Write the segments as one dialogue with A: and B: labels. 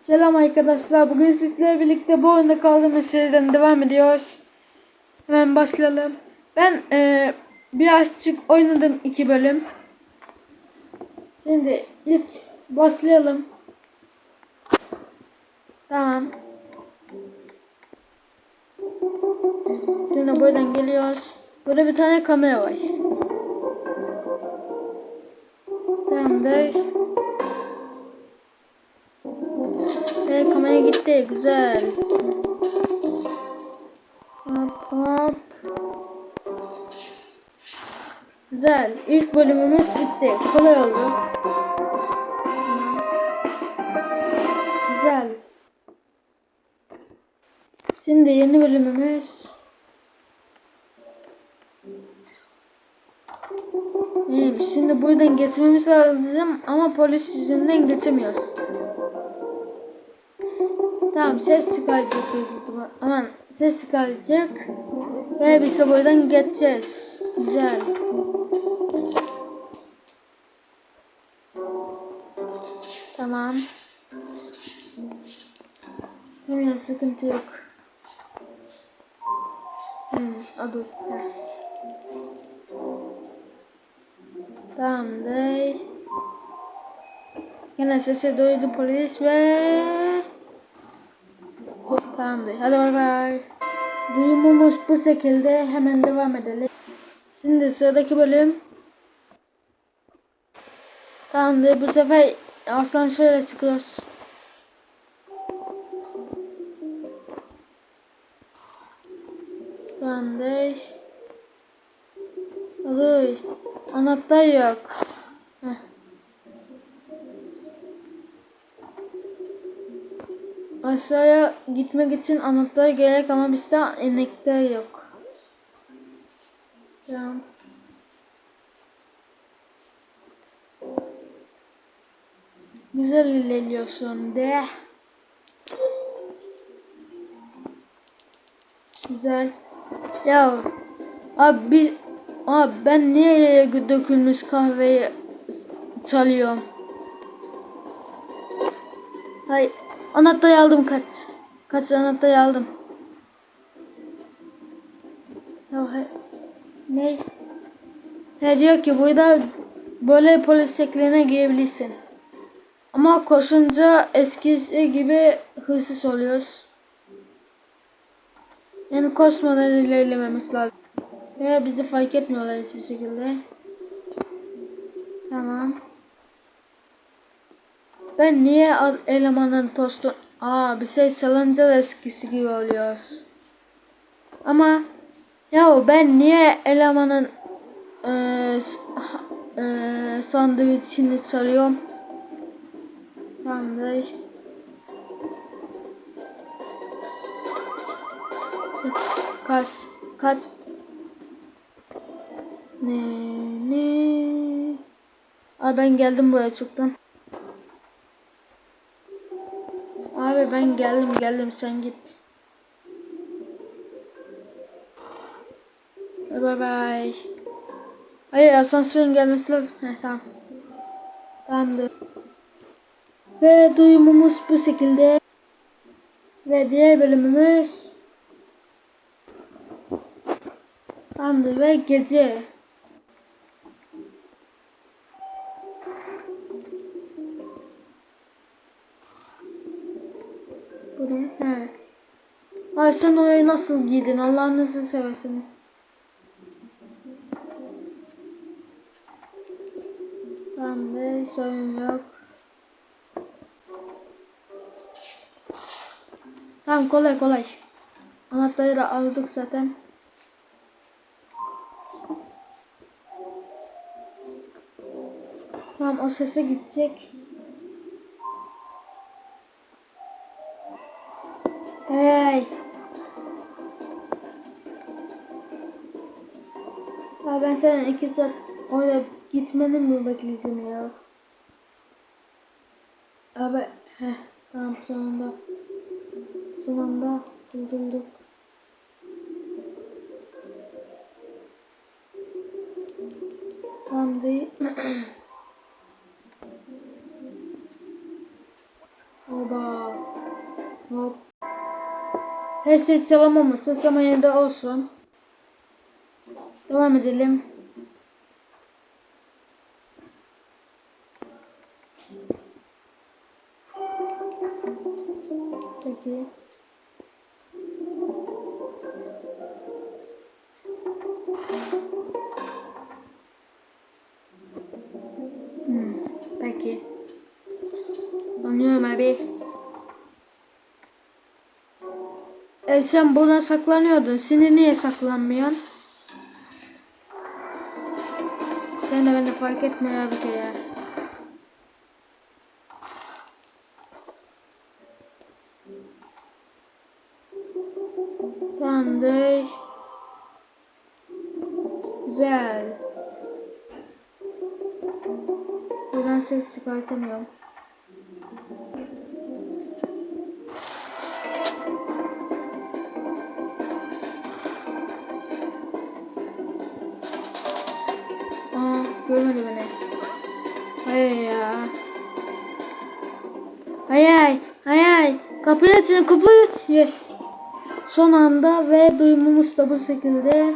A: Selam arkadaşlar. Bugün sizlerle birlikte bu oyunda kaldığımız seriden devam ediyoruz. Hemen başlayalım. Ben eee birazcık oynadım iki bölüm. Şimdi ilk başlayalım. Tamam. Şimdi buradan geliyoruz. Burada bir tane kamera var. Tamamdır. Ve kamera gitti. Güzel. Hop hop. Güzel. İlk bölümümüz bitti. Kolay oldu. Güzel. Şimdi yeni bölümümüz. Evet, şimdi buradan geçmemiz lazım ama polis yüzünden geçemiyoruz. Tamam ses çıkaracak ihtimal. Aman ses çıkaracak. Ve biz de buradan geçeceğiz. Güzel. Tamam. Hemen sıkıntı yok. Hmm. Ha. Tamamdır. Yine sesi duydu polis ve Tamamdır. Hadi bay bay. Duyumumuz bu şekilde. Hemen devam edelim. Şimdi sıradaki bölüm. Tamamdır. Bu sefer asansöre çıkıyoruz. Tamamdır. Olur. Anahtar yok. Heh. Aşağıya gitmek için anahtar gerek ama bizde enekler yok. Tamam. Güzel ilerliyor şu anda. Güzel. Ya abi biz abi ben niye dökülmüş kahveyi çalıyorum? Hay anahtarı aldım kaç. Kaç anahtarı aldım. Ne? He diyor ki burada böyle polis şekline girebilirsin. Ama koşunca eskisi gibi hırsız oluyoruz. Yani koşmadan ilerlememiz lazım. Ve bizi fark etmiyorlar hiçbir şekilde. Tamam. Ben niye elemanın tostu... Aa bir şey çalınca da eskisi gibi oluyoruz. Ama ya ben niye elemanın eee eee sandviçini çalıyorum? Tamamdır. Kaç. Kaç. Ne ne. Abi ben geldim buraya çoktan. Ben geldim geldim sen git. Bye bye. Hayır asansörün gelmesi lazım. Heh, tamam. Tamamdır. Ve duyumumuz bu şekilde. Ve diğer bölümümüz Tamamdır ve gece. Sen orayı nasıl giydin? Allah'ınızı seversiniz. Tamamdır sorun yok. Tamam kolay kolay. Anahtarı da aldık zaten. Tamam o sese gidecek. Senin iki saat oraya gitmeni mi bekleyeceğim ya? Abi heh, tamam sonunda. Sonunda buldum. Tamam değil. Oba. Hop. Her şey çalamamışsın ama yine de olsun. Devam edelim. Sen buna saklanıyordun. Şimdi niye saklanmıyorsun? Sen de beni fark etmiyor ki ya. Tamamdır. Güzel. Buradan ses çıkartamıyorum. Aç. Yes. Son anda ve duyumumuz da bu şekilde.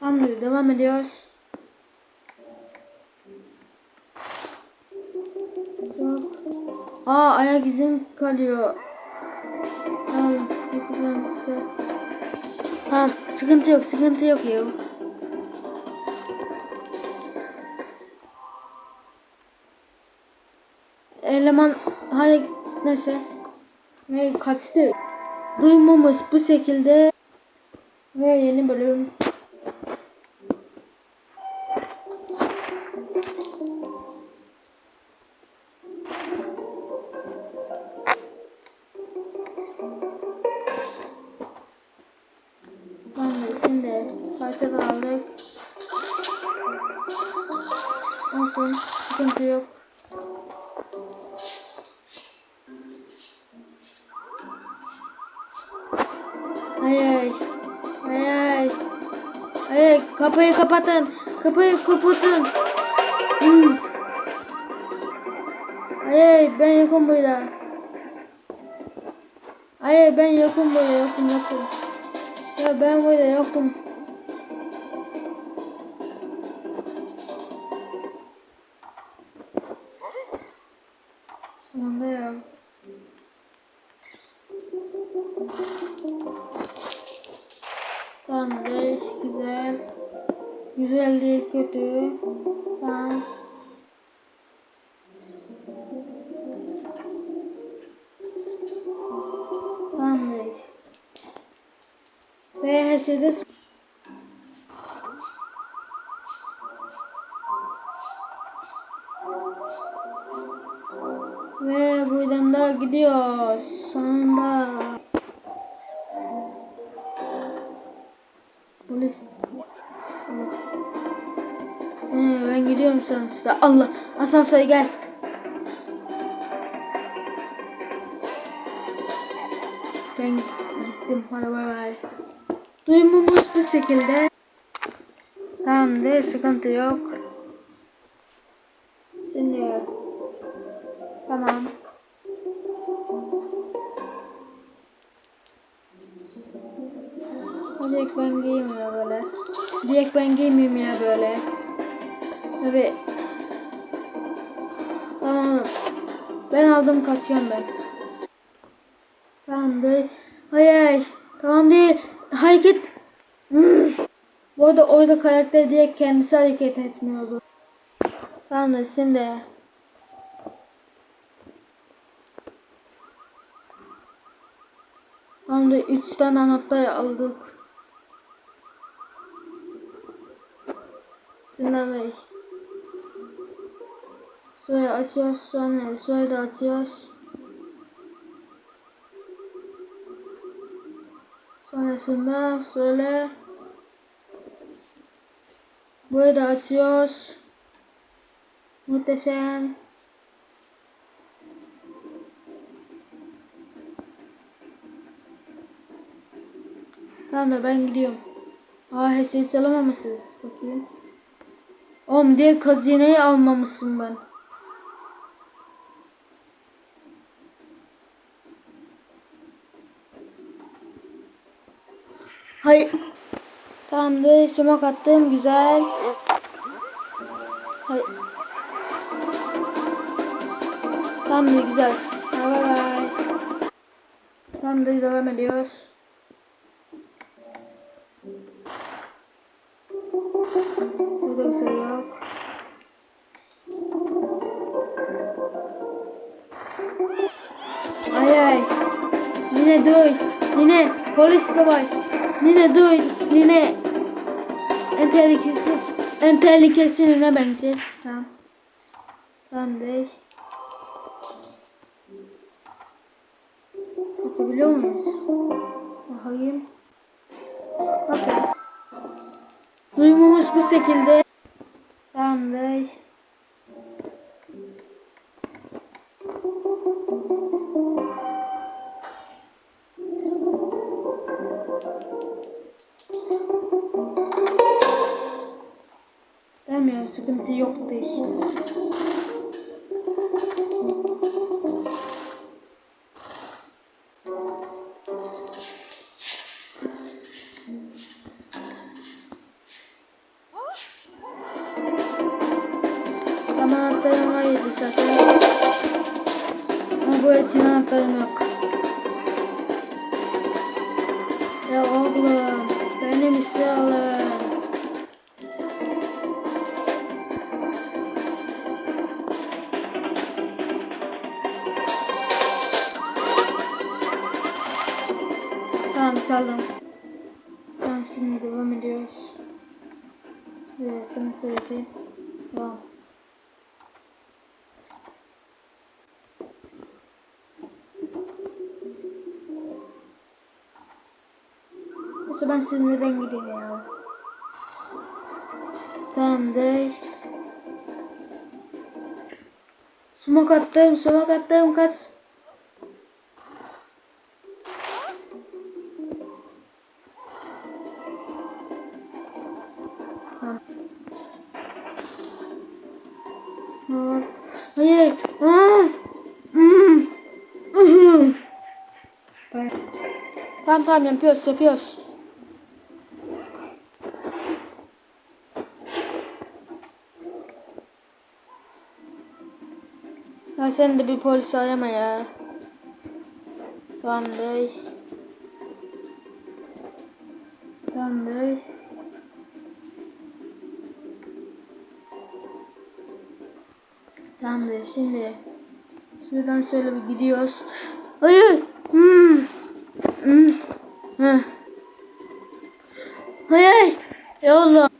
A: Tamam devam ediyoruz. Aa ayak izim kalıyor. Tamam. Tamam sıkıntı yok sıkıntı yok ya. Eleman hayır neyse. Ve kaçtı. Duymamız bu şekilde. Ve yeni bölüm. Şimdi parça da aldık. Olsun sıkıntı yok. Kapıyı kapatın. Kapıyı kapatın. Hmm. Ben yokum burada. Hayır ben yokum burada yokum yokum. Ya ben burada yokum. Sonunda ya. Tamamdır. Güzel. Güzel değil kötü. Tamam. Tamamdır. Ve her Allah. Asansöre gel. Ben gittim. Hadi bay bay. Duyumumuz bu şekilde. Tamamdır. Sıkıntı yok. Kaçıyorum ben. Tamamdır. Hayır. Tamam değil. Hareket. Hmm. Bu arada orada karakter direkt kendisi hareket etmiyordu. Tamamdır şimdi. Tamamdır. Üç tane anahtar aldık. Şundan ver. Şöyle açıyoruz. Sonra şöyle de açıyoruz. Sonrasında şöyle Burayı da açıyoruz. Muhteşem. Tamam da ben gidiyorum. Aa her şeyi çalamamışsınız. Bakayım. Oğlum diye hazineyi almamışsın ben. Hayır. Tamamdır. Sumak attım. Güzel. Hayır. Tamamdır. Güzel. Bye bye. Tamamdır. Devam ediyoruz. Burada bir şey yok. Ay ay. Nine duy. Nine polis de var. Nine duy. Nine. En tehlikesi. En tehlikesi Nine bence. Tamam. Tamam değil. Kaçabiliyor muyuz? Bakayım. Bakın. Duymamış bir şekilde. Tamam değil. Demiyor sıkıntı yok değil. Ama anahtarım var yedi zaten. Ama bu için anahtarım yok. Neyse ben sinirden gideyim ya. Tamamdır. Sumak attım, sumak attım kaç. Ha. Ha. Hayır. Ha. Hmm. Mhm. Ben- Tamam tamam yapıyoruz yapıyoruz. Ya sen de bir polis arama ya. Tamamdır. Tamamdır. Tamamdır şimdi. Şuradan şöyle bir gidiyoruz. Hayır. Hmm. Hmm. Hayır. Yolla. Tamamdır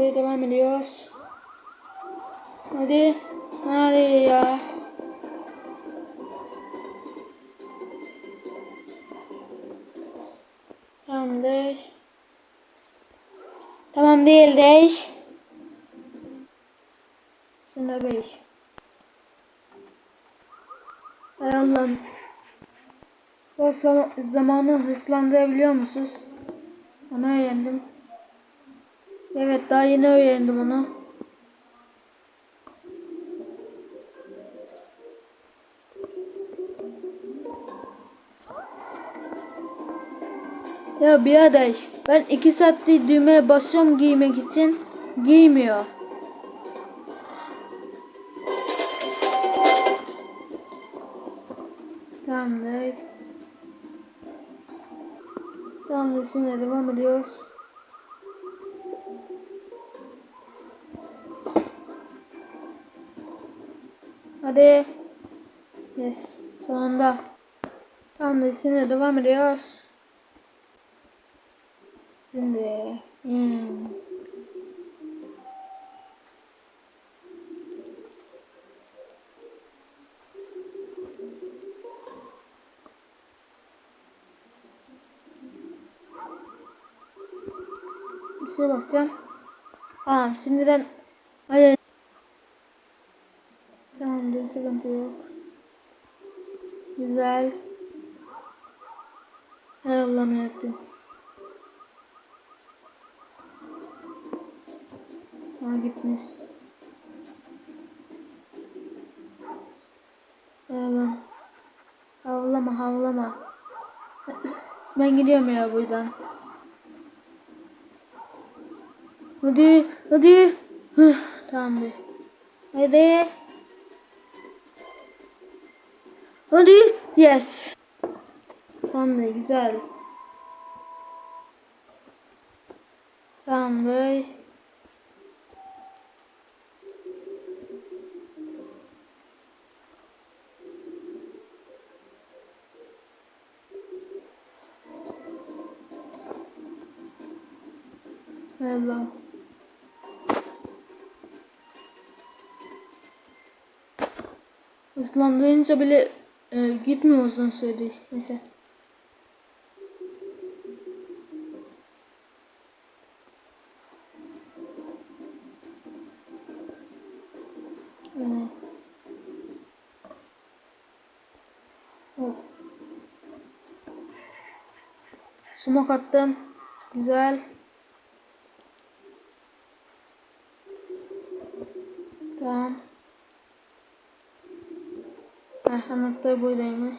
A: Tamamdır devam ediyoruz. Hadi. Hadi ya. Tamamdır. Tamam değil değiş. Şimdi beş. Hay Allah'ım. O zam- zamanı hızlandırabiliyor musunuz? Onu öğrendim. Daha yeni öğrendim onu. Ya birader ben iki saattir düğmeye basıyorum giymek için giymiyor. Tamamdır. Tamamdır şimdi devam ediyoruz. Hadi. Yes. Sonunda. Tamamdır şimdi devam ediyoruz. Şimdi. Hmm. Bir şey bakacağım. Aa şimdiden hayır. Sıkıntı yok. Güzel. Hay Allah'ım yarabbim. Ha gitmiş. Oğlum. Havlama havlama. Ben gidiyorum ya buradan. Hadi hadi. Hıh, tamam. Hadi. Hadi. Yes. Tamamdır güzel. Tamamdır. Merhaba. Hızlandırınca bile e, gitmiyor uzun süredir. Neyse. Hop. Smoke attım. Güzel. Tamam. Anahtar buradaymış.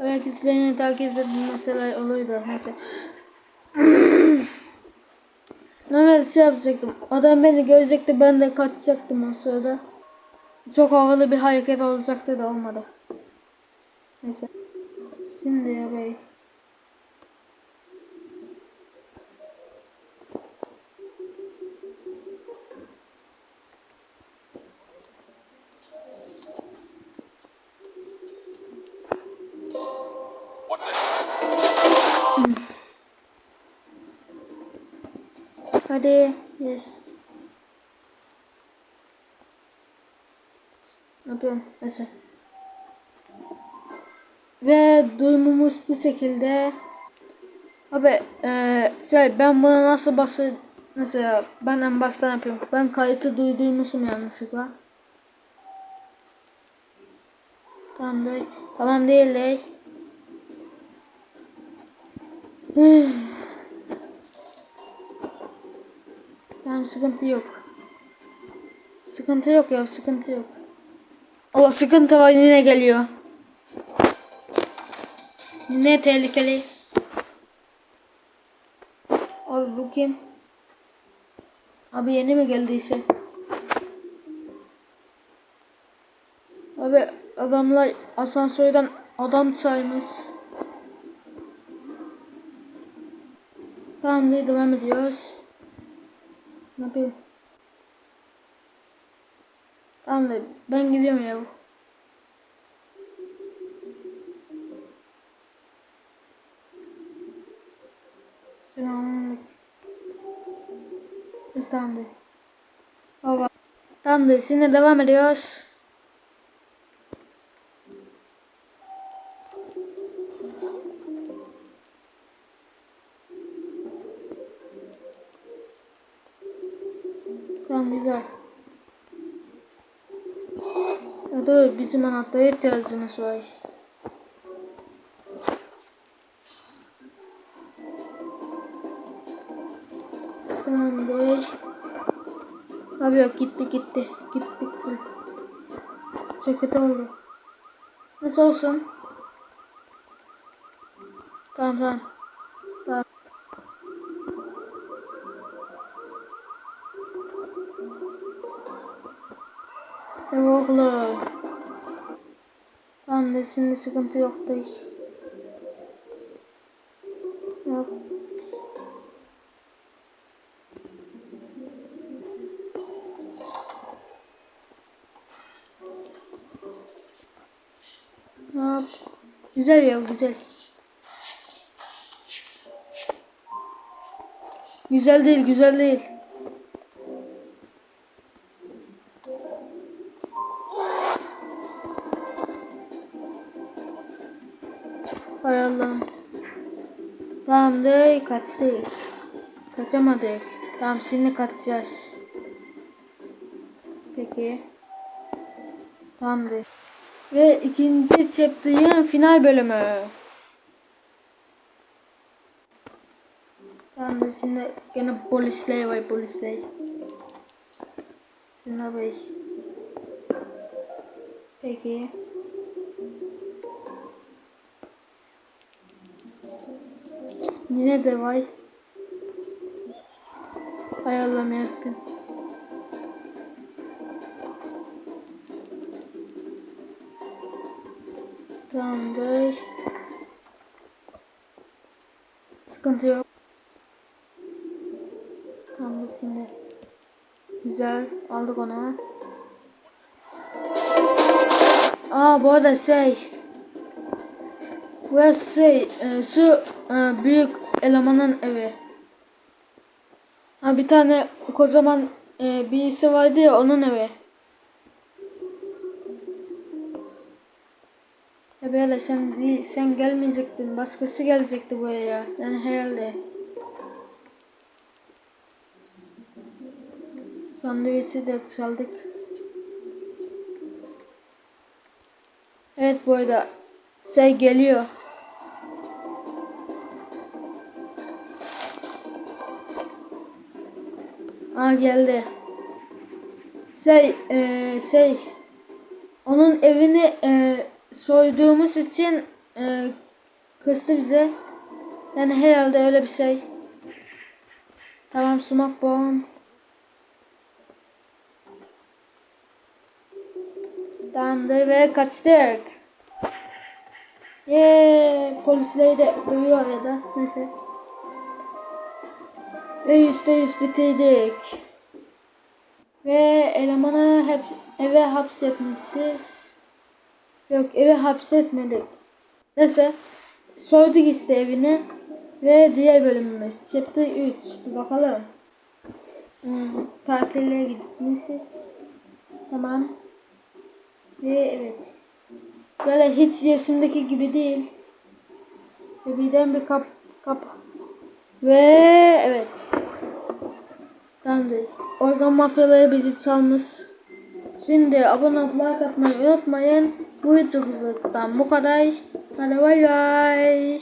A: Evet izleyeni takip edin mesela olur da neyse. Normalde şey yapacaktım. Adam beni görecekti ben de kaçacaktım o sırada. Çok havalı bir hareket olacaktı da olmadı. Neyse. Şimdi ya bey. Hadi. Yes. Ne yapıyorum? Neyse. Ve durumumuz bu şekilde. Abi eee şey ben buna nasıl bası mesela ben en baştan yapıyorum. Ben kayıtı duyduymuşum yanlışlıkla. Tamam değil. Tamam değil Tamam sıkıntı yok. Sıkıntı yok ya sıkıntı yok. O sıkıntı var yine geliyor. Ne tehlikeli. Abi bu kim? Abi yeni mi geldiyse? Abi adamlar asansörden adam saymış. Tamam devam ediyoruz. Ne yapayım? Tamam da ben gidiyorum ya. Selamünaleyküm. De. Baba. Tamam de şimdi devam ediyoruz. Bizim anahtara ihtiyacımız var. Tamamdır. Abi yok gitti gitti. Gittik full. Kötü oldu. Nasıl olsun? Tamam tamam. Tamam. Ev oğlum. Şimdi sıkıntı yok değil. Yok. Hop. Güzel ya güzel. Güzel değil güzel değil. Hay Allah'ım. Tamam değil kaçtık. Kaçamadık. Tamam şimdi kaçacağız. Peki. Tamamdır. Ve ikinci chapter'ın final bölümü. Hadi şimdi gene polisler var polisler. Şuna bak. Peki. Yine de var. Hay Allah'ım yarabbim. Tamamdır. Sıkıntı yok. Tamam bu şimdi. Güzel aldık onu. Aa bu arada şey. Burası şey e, şu e, büyük elemanın evi. Ha bir tane kocaman e, birisi vardı ya onun evi. Ya böyle sen değil, sen gelmeyecektin. Başkası gelecekti buraya. Yani herhalde. Sandviçi de çaldık. Evet bu arada şey geliyor. Aa geldi. Şey, eee şey. Onun evini eee soyduğumuz için eee kızdı bize. Yani herhalde öyle bir şey. Tamam sumak bomb. Tamamdır ve kaçtık. Yeee polisleri de dövüyor arada. Neyse. Ve yüzde yüz bitirdik. Ve elemanı hep eve hapsetmişiz. Yok eve hapsetmedik. Neyse. Soyduk işte evini. Ve diğer bölümümüz. Çıktı 3. Bir bakalım. Hmm, tatile gitmişiz. Tamam. Ve evet. Böyle hiç resimdeki gibi değil. Ve birden bir kap kap. Ve evet. Tamamdır. Organ mafyaları bizi çalmış. Şimdi abone olup like atmayı unutmayın. Bu videomuzdan bu kadar. Hadi bay bay.